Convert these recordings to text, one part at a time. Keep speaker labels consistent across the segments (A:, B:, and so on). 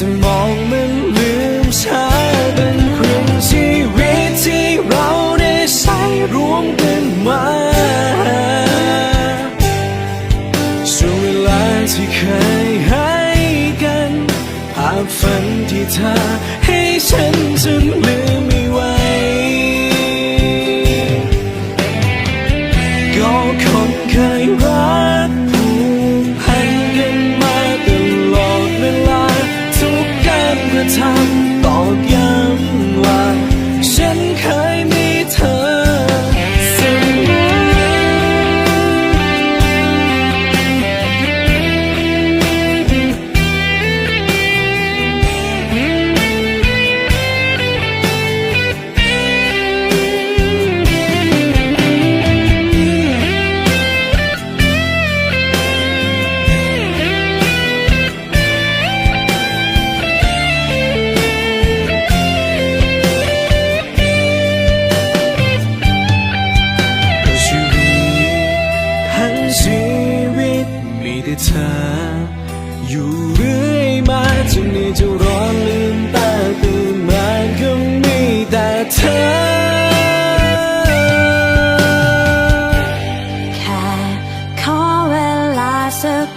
A: สมองมันลืมช้าเป็นครึ่งชีวิตที่เราได้ใช้รวมกันมาช่วงเวลาที่เคยให้กันภาพฝันที่เธอให้ฉันจนลืม พั ได้เธอ อยู่เรื่อยมาจนนี้จะร้อนลืมตาตื่นมาก็มีแต่เธอ
B: แค่ขอเวลาสัก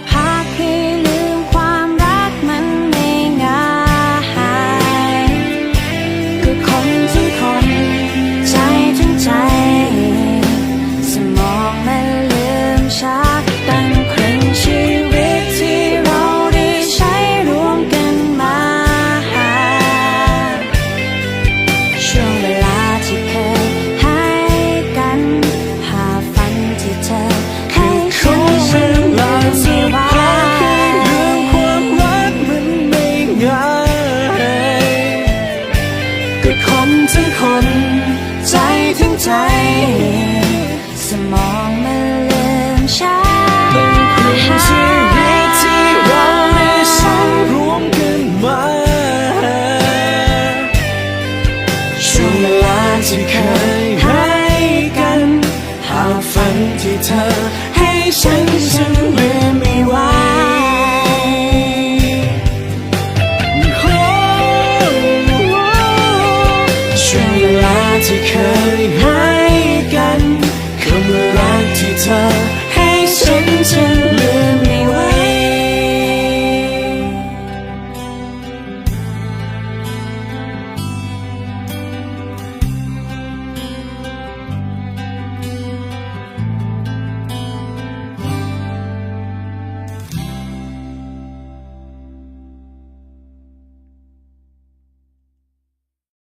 A: ที่เคยให้กัน หากฝันที่เธอให้ฉันฉันลืไม่ไหว้ช่วงเวลาที่เคย